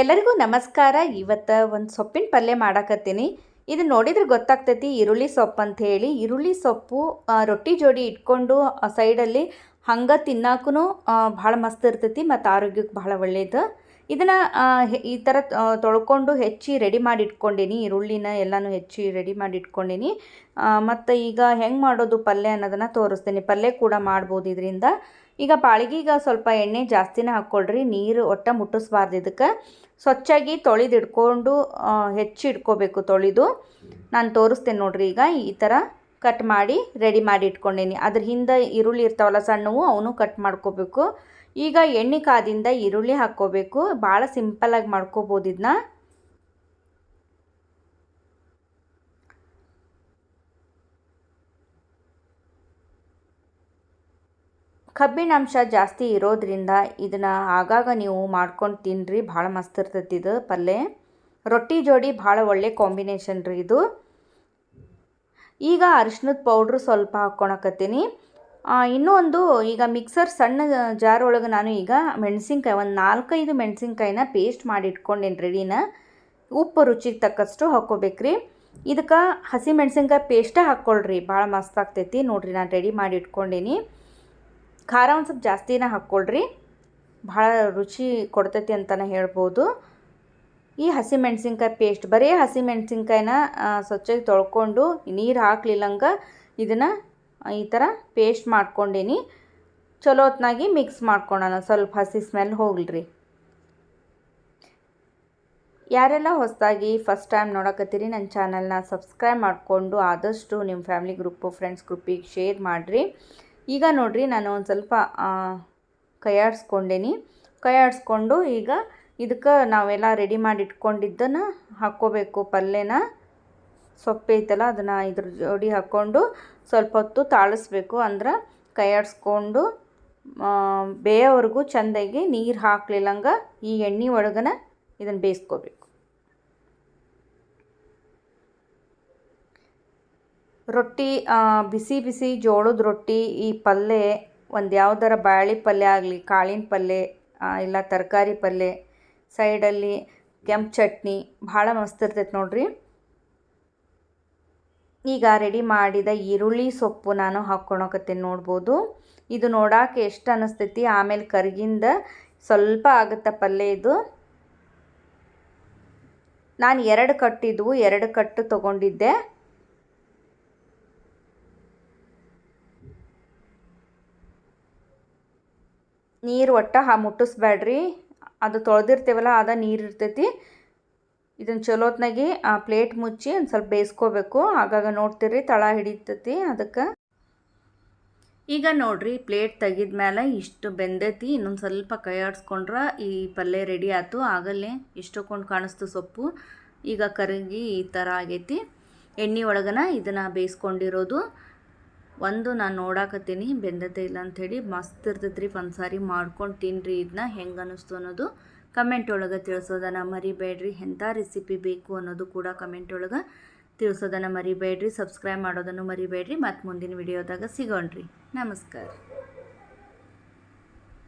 ಎಲ್ಲರಿಗೂ ನಮಸ್ಕಾರ. ಇವತ್ತು ಒಂದು ಸೊಪ್ಪಿನ ಪಲ್ಯ ಮಾಡಾಕತ್ತೀನಿ. ಇದು ನೋಡಿದ್ರೆ ಗೊತ್ತಾಗ್ತೈತಿ, ಈರುಳ್ಳಿ ಸೊಪ್ಪು ಅಂತ ಹೇಳಿ. ಈರುಳ್ಳಿ ಸೊಪ್ಪು ರೊಟ್ಟಿ ಜೋಡಿ ಇಟ್ಕೊಂಡು ಸೈಡಲ್ಲಿ ಹಂಗೆ ತಿನ್ನಾಕೂ ಭಾಳ ಮಸ್ತ್ ಇರ್ತೈತಿ ಮತ್ತು ಆರೋಗ್ಯಕ್ಕೆ ಭಾಳ ಒಳ್ಳೆಯದು ಇದನ್ನು ಈ ಥರ ತೊಳ್ಕೊಂಡು ಹೆಚ್ಚಿ ರೆಡಿ ಮಾಡಿ ಇಟ್ಕೊಂಡೀನಿ. ಈರುಳ್ಳಿನ ಎಲ್ಲನೂ ಹೆಚ್ಚಿ ರೆಡಿ ಮಾಡಿ ಇಟ್ಕೊಂಡೀನಿ. ಮತ್ತು ಈಗ ಹೆಂಗೆ ಮಾಡೋದು ಪಲ್ಯ ಅನ್ನೋದನ್ನು ತೋರಿಸ್ತೀನಿ. ಪಲ್ಯ ಕೂಡ ಮಾಡ್ಬೋದು ಇದರಿಂದ. ಈಗ ಬಾಳಿಗೆಗೆ ಸ್ವಲ್ಪ ಎಣ್ಣೆ ಜಾಸ್ತಿನೇ ಹಾಕ್ಕೊಳ್ರಿ, ನೀರು ಒಟ್ಟ ಮುಟ್ಟಿಸ್ಬಾರ್ದು ಇದಕ್ಕೆ. ಸ್ವಚ್ಛಾಗಿ ತೊಳೆದು ಇಟ್ಕೊಂಡು ಹೆಚ್ಚು ಇಟ್ಕೋಬೇಕು ತೊಳೆದು. ನಾನು ತೋರಿಸ್ತೇನೆ ನೋಡ್ರಿ ಈಗ ಈ ಥರ ಕಟ್ ಮಾಡಿ ರೆಡಿ ಮಾಡಿ ಇಟ್ಕೊಂಡೇನಿ. ಅದ್ರ ಹಿಂದೆ ಈರುಳ್ಳಿ ಇರ್ತಾವಲ್ಲ ಸಣ್ಣವು, ಅವನು ಕಟ್ ಮಾಡ್ಕೋಬೇಕು. ಈಗ ಎಣ್ಣೆ ಕಾದಿಂದ ಈರುಳ್ಳಿ ಹಾಕ್ಕೋಬೇಕು. ಭಾಳ ಸಿಂಪಲ್ಲಾಗಿ ಮಾಡ್ಕೋಬೋದು ಇದನ್ನ ಕಬ್ಬಿನಾಂಶ ಜಾಸ್ತಿ ಇರೋದ್ರಿಂದ ಇದನ್ನು ಆಗಾಗ ನೀವು ಮಾಡ್ಕೊಂಡು ತಿನ್ನಿರಿ ಭಾಳ ಮಸ್ತ್ ಇರ್ತೈತಿ ಇದು ಪಲ್ಯ ರೊಟ್ಟಿ ಜೋಡಿ ಭಾಳ ಒಳ್ಳೆ ಕಾಂಬಿನೇಷನ್ ರೀ ಇದು. ಈಗ ಅರಿಶಿನದ ಪೌಡ್ರ್ ಸ್ವಲ್ಪ ಹಾಕ್ಕೊಳಕತ್ತೀನಿ. ಇನ್ನೂ ಒಂದು, ಈಗ ಮಿಕ್ಸರ್ ಸಣ್ಣ ಜಾರ್ ಒಳಗೆ ನಾನು ಈಗ ಮೆಣಸಿನ್ಕಾಯಿ, ಒಂದು ನಾಲ್ಕೈದು ಮೆಣಸಿನ್ಕಾಯಿನ ಪೇಸ್ಟ್ ಮಾಡಿ ಇಟ್ಕೊಂಡೇನಿ ರೆಡಿನ ಉಪ್ಪು ರುಚಿಗೆ ತಕ್ಕಷ್ಟು ಹಾಕ್ಕೋಬೇಕ್ರಿ. ಇದಕ್ಕೆ ಹಸಿ ಮೆಣಸಿನ್ಕಾಯಿ ಪೇಸ್ಟೇ ಹಾಕ್ಕೊಳ್ರಿ, ಭಾಳ ಮಸ್ತ್ ಆಗ್ತೈತಿ. ನೋಡಿರಿ, ನಾನು ರೆಡಿ ಮಾಡಿ ಇಟ್ಕೊಂಡೀನಿ ಖಾರ ಒಂದು ಸ್ವಲ್ಪ ಜಾಸ್ತಿನೇ ಹಾಕ್ಕೊಳ್ರಿ ಭಾಳ ರುಚಿ ಕೊಡ್ತೈತಿ ಅಂತಲೇ ಹೇಳ್ಬೋದು. ಈ ಹಸಿ ಮೆಣಸಿನ್ಕಾಯಿ ಪೇಸ್ಟ್ ಬರೀ ಹಸಿ ಮೆಣಸಿನ್ಕಾಯಿನ ಸ್ವಚ್ಛಾಗಿ ತೊಳ್ಕೊಂಡು ನೀರು ಹಾಕ್ಲಿಲ್ಲಂಗೆ ಇದನ್ನು ಈ ಥರ ಪೇಸ್ಟ್ ಮಾಡ್ಕೊಂಡೀನಿ. ಚಲೋ ಹೊತ್ನಾಗಿ ಮಿಕ್ಸ್ ಮಾಡ್ಕೊಳೋಣ, ಸ್ವಲ್ಪ ಹಸಿ ಸ್ಮೆಲ್ ಹೋಗ್ಲಿ ಯಾರೆಲ್ಲ ಹೊಸದಾಗಿ ಫಸ್ಟ್ ಟೈಮ್ ನೋಡಕತ್ತೀರಿ ನನ್ನ ಚಾನಲ್ನ ಸಬ್ಸ್ಕ್ರೈಬ್ ಮಾಡಿಕೊಂಡು ಆದಷ್ಟು ನಿಮ್ಮ ಫ್ಯಾಮಿಲಿ ಗ್ರೂಪು ಫ್ರೆಂಡ್ಸ್ ಗ್ರೂಪಿಗೆ ಶೇರ್ ಮಾಡಿರಿ. ಈಗ ನೋಡಿರಿ ನಾನು ಒಂದು ಸ್ವಲ್ಪ ಕೈಯಾಡಿಸ್ಕೊಂಡೇನಿ. ಕೈಯಾಡಿಸ್ಕೊಂಡು ಈಗ ಇದಕ್ಕೆ ನಾವೆಲ್ಲ ರೆಡಿ ಮಾಡಿ ಇಟ್ಕೊಂಡಿದ್ದನ್ನು ಹಾಕ್ಕೋಬೇಕು. ಪಲ್ಯನ ಸೊಪ್ಪು ಐತಲ್ಲ, ಅದನ್ನು ಇದ್ರ ಜೋಡಿ ಹಾಕ್ಕೊಂಡು ಸ್ವಲ್ಪ ಹೊತ್ತು ತಾಳಿಸ್ಬೇಕು. ಅಂದ್ರೆ ಕೈಯಾಡಿಸ್ಕೊಂಡು ಬೇಯೋವರೆಗೂ ಚೆಂದಾಗಿ ನೀರು ಹಾಕ್ಲಿಲ್ಲಂಗೆ ಈ ಎಣ್ಣೆ ಒಳಗನ ಇದನ್ನು ಬೇಯಿಸ್ಕೋಬೇಕು. ರೊಟ್ಟಿ ಬಿಸಿ ಬಿಸಿ ಜೋಳದ ರೊಟ್ಟಿ, ಈ ಪಲ್ಯ ಒಂದು ಯಾವ್ದಾರ ಬಾಳೆ ಪಲ್ಯ ಆಗಲಿ, ಕಾಳಿನ ಪಲ್ಯ ಇಲ್ಲ ತರಕಾರಿ ಪಲ್ಯ ಸೈಡಲ್ಲಿ ಕೆಂಪು ಚಟ್ನಿ, ಭಾಳ ಮಸ್ತ್ ಇರ್ತೈತೆ ನೋಡ್ರಿ. ಈಗ ರೆಡಿ ಮಾಡಿದ ಈರುಳ್ಳಿ ಸೊಪ್ಪು ನಾನು ಹಾಕ್ಕೊಳಕತ್ತೀನಿ ನೋಡ್ಬೋದು. ಇದು ನೋಡೋಕೆ ಎಷ್ಟು ಅನ್ನಿಸ್ತೈತಿ ಆಮೇಲೆ ಕರಿಗಿಂದ ಸ್ವಲ್ಪ ಆಗುತ್ತೆ ಪಲ್ಯ ಇದು. ನಾನು ಎರಡು ಕಟ್ಟಿದ್ವು ಎರಡು ಕಟ್ಟು ತೊಗೊಂಡಿದ್ದೆ. ನೀರು ಒಟ್ಟು ಹಾ ಮುಟ್ಟಿಸ್ಬೇಡ್ರಿ. ಅದು ತೊಳೆದಿರ್ತೀವಲ್ಲ, ಅದ ನೀರು ಇರ್ತೈತಿ. ಇದನ್ನು ಚಲೋತ್ನಾಗಿ, ಆ ಪ್ಲೇಟ್ ಮುಚ್ಚಿ ಒಂದು ಸ್ವಲ್ಪ ಬೇಯಿಸ್ಕೋಬೇಕು. ಆಗಾಗ ನೋಡ್ತೀರಿ ತಳ ಹಿಡಿತೈತಿ ಅದಕ್ಕೆ. ಈಗ ನೋಡ್ರಿ, ಪ್ಲೇಟ್ ತೆಗಿದ ಮೇಲೆ ಇಷ್ಟು ಬೆಂದೈತಿ, ಇನ್ನೊಂದು ಸ್ವಲ್ಪ ಕೈ ಆಡಿಸ್ಕೊಂಡ್ರೆ ಈ ಪಲ್ಯ ರೆಡಿ ಆಯ್ತು ಆಗಲ್ಲೇ ಕೊಂಡು ಕಾಣಿಸ್ತು ಸೊಪ್ಪು. ಈಗ ಕರಗಿ ಈ ಥರ ಆಗೈತಿ. ಎಣ್ಣೆ ಒಳಗನ ಇದನ್ನು ಬೇಯಿಸ್ಕೊಂಡಿರೋದು. ಒಂದು ನಾನು ನೋಡಾಕತ್ತೀನಿ ಬೆಂದತೆ ಇಲ್ಲ ಅಂಥೇಳಿ ಮಸ್ತ್ ಇರ್ತೈತ್ರಿ ಸಾರಿ ಮಾಡ್ಕೊಂಡು ತಿನ್ನಿರಿ ಇದನ್ನ ಹೆಂಗೆ ಅನ್ನಿಸ್ತು ಅನ್ನೋದು ಕಮೆಂಟ್ ಒಳಗೆ ತಿಳಿಸೋದನ್ನು ಮರಿಬೇಡ್ರಿ ಎಂಥ ರೆಸಿಪಿ ಬೇಕು ಅನ್ನೋದು ಕೂಡ ಕಮೆಂಟ್ ಒಳಗೆ ತಿಳಿಸೋದನ್ನು ಮರಿಬೇಡ್ರಿ ಸಬ್ಸ್ಕ್ರೈಬ್ ಮಾಡೋದನ್ನು ಮರಿಬೇಡ್ರಿ, ಮತ್ತು ಮುಂದಿನ ವಿಡಿಯೋದಾಗ ಸಿಗೋಣ್ರಿ. ನಮಸ್ಕಾರ.